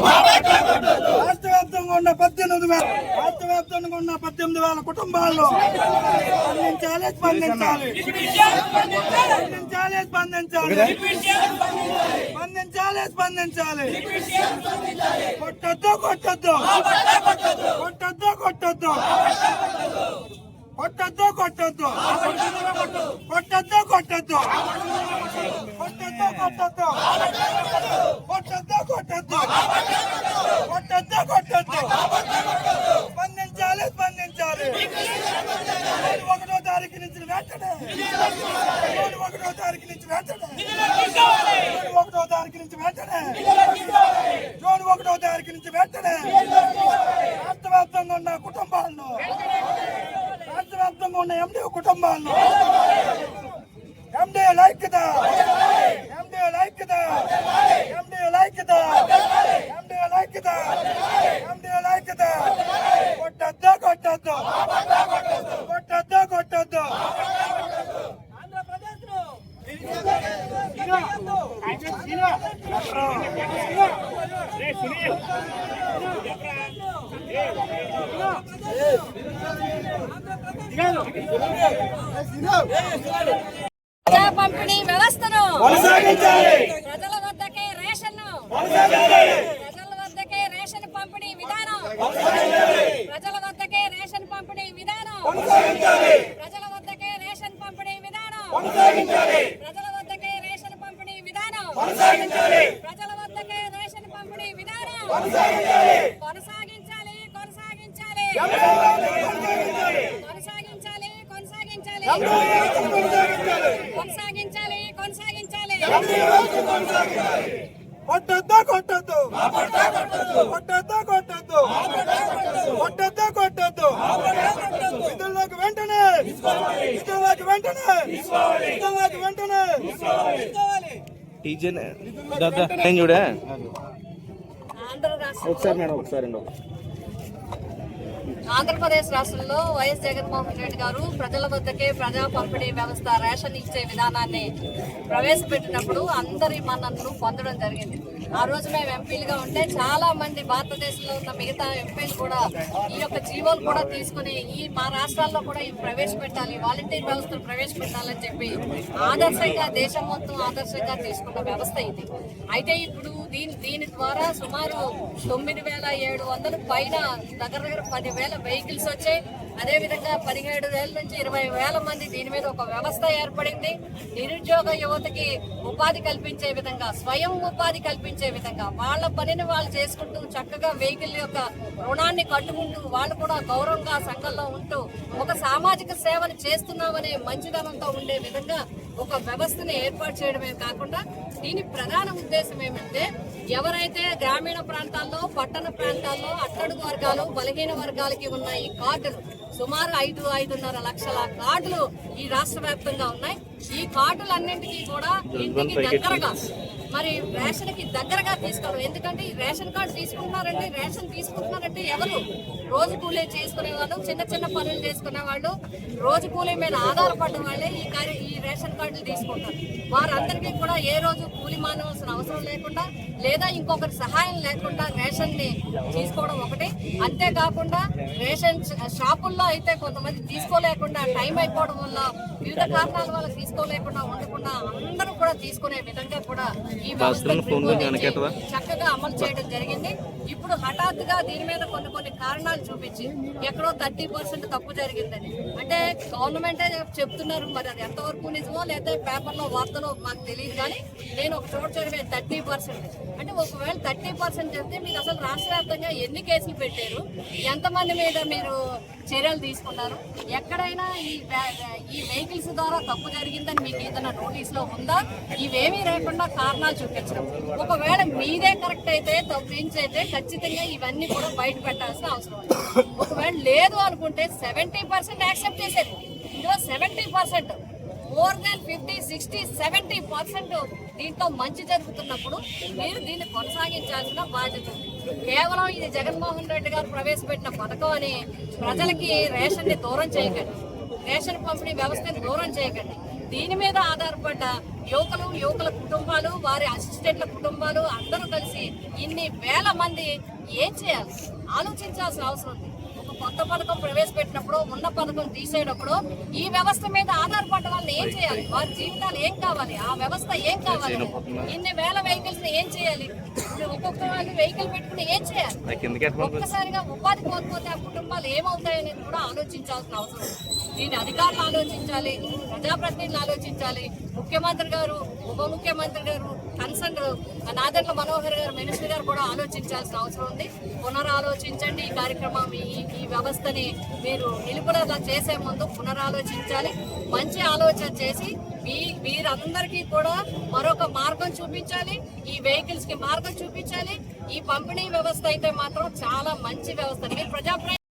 రాష్ట్ర వ్యాప్తంగా ఉన్న పద్దెనిమిది వేల రాష్ట్ర వ్యాప్తంగా ఉన్న పద్దెనిమిది వేల కుటుంబాల్లో స్పందించాలి స్పందించాలి. స్పందించాలి స్పందించాలి. స్పందించాలి స్పందించాలి. కొట్టద్దు కొట్టద్దు. కొట్టద్దు కొట్టద్దు. కొట్టద్దు కొట్టద్దు. కొట్టద్దు కొట్టద్దు. కొట్టద్దు కొట్టద్దు. కొట్టద్దు కొట్టద్దు. కొట్టద్దు కొట్టద్దు. స్పందించాలి స్పందించాలి. ఒకటో తారీఖు నుంచి వెంటనే. ఒకటో తారీఖు నుంచి వెంటనే. ఒకటో తారీఖు నుంచి వెంటనే. జూన్ ఒకటో తారీఖు నుంచి వెంటనే. రాష్ట్ర వ్యాప్తంగా ఉన్న కుటుంబాలను ఉన్న ఎండి కుటుంబాలను ఎండి లైక్యత. ఎండి లైక్యత. ఎండి లైక్యత. ఎండి లైక్యత. ఎండి లైక్యత. కొట్టద్దు కొట్టద్దు. కొట్టద్దు కొట్టద్దు. ప్రజా పంపిణీ వ్యవస్థను ప్రజల వద్దకే రేషన్ ప్రజల వద్దకే రేషన్ పంపిణీ విధానం ప్రజల వద్దకే రేషన్ పంపిణీ విధానం ప్రజల వద్దకే రేషన్ పంపిణీ విధానం ప్రజల వద్దకే రేషన్ పంపిణీ విధానం ప్రజల వద్దకే రేషన్ పంపిణీ విధానం కొనసాగించాలి కొనసాగించాలి. కొనసాగించాలి కొనసాగించాలి. కొనసాగించాలి కొట్టద్దు కొట్టద్దు. కొట్టద్దు కొట్టద్దు. కొట్టద్దు కొట్టద్దు. విధుల్లోకి వెంటనే. విధుల్లోకి వెంటనే. విధుల్లోకి వెంటనే. టీచర్ దాదా నేను చూడే? ఆంధ్ర రాష్ట్రం. ఒకసారి మేడం ఒకసారి ఆంధ్రప్రదేశ్ రాష్ట్రంలో వైఎస్ జగన్మోహన్ రెడ్డి గారు ప్రజల వద్దకే ప్రజా పంపిణీ వ్యవస్థ రేషన్ ఇచ్చే విధానాన్ని ప్రవేశపెట్టినప్పుడు అందరి మన్ననలు పొందడం జరిగింది. ఆ రోజు మేము ఎంపీలుగా ఉంటే చాలా మంది భారతదేశంలో ఉన్న మిగతా ఎంపీలు కూడా ఈ యొక్క జీవోలు కూడా తీసుకుని ఈ మా రాష్ట్రాల్లో కూడా ఇవి ప్రవేశపెట్టాలి వాలంటీర్ వ్యవస్థను ప్రవేశపెట్టాలని చెప్పి ఆదర్శంగా దేశం మొత్తం ఆదర్శంగా తీసుకున్న వ్యవస్థ ఇది. అయితే ఇప్పుడు దీని దీని ద్వారా సుమారు తొమ్మిది వేల ఏడు వందల పైన దగ్గర దగ్గర పదివేల వెహికల్స్ వచ్చాయి. అదేవిధంగా పదిహేడు వేల నుంచి ఇరవై వేల మంది దీని మీద ఒక వ్యవస్థ ఏర్పడింది. నిరుద్యోగ యువతకి ఉపాధి కల్పించే విధంగా స్వయం ఉపాధి కల్పించే విధంగా వాళ్ళ పనిని వాళ్ళు చేసుకుంటూ చక్కగా వెహికల్ యొక్క రుణాన్ని కట్టుకుంటూ వాళ్ళు కూడా గౌరవంగా సంఘంలో ఉంటూ ఒక సామాజిక సేవను చేస్తున్నామనే మంచిదనంతో ఉండే విధంగా ఒక వ్యవస్థని ఏర్పాటు చేయడమే కాకుండా దీని ప్రధాన ఉద్దేశం ఏమంటే ఎవరైతే గ్రామీణ ప్రాంతాల్లో పట్టణ ప్రాంతాల్లో అట్టడుగు వర్గాలు బలహీన వర్గాలకి ఉన్న ఈ కార్డులు సుమారు ఐదు ఐదున్నర లక్షల కార్డులు ఈ రాష్ట్ర వ్యాప్తంగా ఉన్నాయి. ఈ కార్డులన్నింటినీ కూడా ఇంటికి దగ్గరగా మరి రేషన్కి దగ్గరగా తీసుకోవడం. ఎందుకంటే ఈ రేషన్ కార్డు తీసుకుంటున్నారంటే రేషన్ తీసుకుంటున్నారంటే ఎవరు? రోజు కూలీ చేసుకునే వాళ్ళు చిన్న చిన్న పనులు చేసుకునే వాళ్ళు రోజు కూలీ మీద ఆధారపడిన వాళ్ళే ఈ కార్య ఈ రేషన్ కార్డులు తీసుకుంటారు. వారందరికీ కూడా ఏ రోజు కూలి మానవలసిన అవసరం లేకుండా లేదా ఇంకొకరి సహాయం లేకుండా రేషన్ని తీసుకోవడం ఒకటి. అంతేకాకుండా రేషన్ షాపుల్లో అయితే కొంతమంది తీసుకోలేకుండా టైం అయిపోవడం వల్ల వివిధ కారణాల వల్ల తీసుకోలేకుండా ఉండకుండా అందరూ కూడా తీసుకునే విధంగా కూడా ఈ వ్యవస్థను చక్కగా అమలు చేయడం జరిగింది. ఇప్పుడు హఠాత్తుగా దీని మీద కొన్ని కొన్ని కారణాలు చూపించి ఎక్కడో థర్టీ పర్సెంట్ తప్పు జరిగిందని. అంటే గవర్నమెంటే చెప్తున్నారు మరి అది ఎంతవరకు నిజమో లేదా పేపర్లో వార్తలో మాకు తెలియదు కానీ నేను ఒక చోట చదివే థర్టీ పర్సెంట్. అంటే ఒకవేళ థర్టీ పర్సెంట్ చెప్తే మీకు అసలు రాష్ట్ర వ్యాప్తంగా ఎన్ని కేసులు పెట్టారు? ఎంతమంది మీద మీరు చర్యలు తీసుకున్నారు? ఎక్కడైనా ఈ ఈ వెహికల్స్ ద్వారా తప్పు జరిగిందని మీకు ఏదైనా నోటీస్లో ఉందా? ఇవేమీ లేకుండా కారణాలు చూపించడం. ఒకవేళ మీదే కరెక్ట్ అయితే తప్పించైతే ఖచ్చితంగా ఇవన్నీ కూడా బయట పెట్టాల్సిన అవసరం ఒకవేళ లేదు అనుకుంటే సెవెంటీ పర్సెంట్ యాక్సెప్ట్ చేసేది ఇందులో seventy percent more than fifty sixty seventy percent దీంట్లో మంచి జరుగుతున్నప్పుడు మీరు దీన్ని కొనసాగించాల్సిన బాధ్యత కేవలం ఇది జగన్మోహన్ రెడ్డి గారు ప్రవేశపెట్టిన పథకం అని ప్రజలకి రేషన్ని దూరం చేయకండి. రేషన్ పంపిణీ వ్యవస్థని దూరం చేయకండి. దీని మీద ఆధారపడ్డ యువకులు యువకుల కుటుంబాలు వారి అసిస్టెంట్ల కుటుంబాలు అందరూ కలిసి ఇన్ని వేల మంది ఏం చేయాలి? ఆలోచించాల్సిన అవసరం ఉంది. కొత్త పథకం ప్రవేశపెట్టినప్పుడు ఉన్న పథకం తీసేటప్పుడు ఈ వ్యవస్థ మీద ఆధారపడ్డ వాళ్ళని ఏం చేయాలి? వారి జీవితాలు ఏం కావాలి? ఆ వ్యవస్థ ఏం కావాలి? ఇన్ని వేల వెహికల్స్ ఏం చేయాలి? ఒక్కొక్క వాళ్ళు వెహికల్ పెట్టుకుని ఏం చేయాలి? ఒక్కసారిగా ఉపాధి పోకపోతే ఆ కుటుంబాలు ఏమవుతాయనేది కూడా ఆలోచించాల్సిన అవసరం. దీన్ని అధికారులు ఆలోచించాలి ప్రజాప్రతినిధులు ఆలోచించాలి. ముఖ్యమంత్రి గారు ఉప ముఖ్యమంత్రి గారు కన్సర్న్ నాదెండ్ల మనోహర్ గారు మినిస్టర్ గారు కూడా ఆలోచించాల్సిన అవసరం ఉంది. పునరాలోచించండి ఈ కార్యక్రమం ఈ ఈ వ్యవస్థని మీరు నిలుపుదల చేసే ముందు పునరాలోచించాలి. మంచి ఆలోచన చేసి మీ వీరందరికీ కూడా మరొక మార్గం చూపించాలి. ఈ వెహికల్స్కి మార్గం చూపించాలి. ఈ పంపిణీ వ్యవస్థ అయితే మాత్రం చాలా మంచి వ్యవస్థ. మీరు ప్రజాప్రయ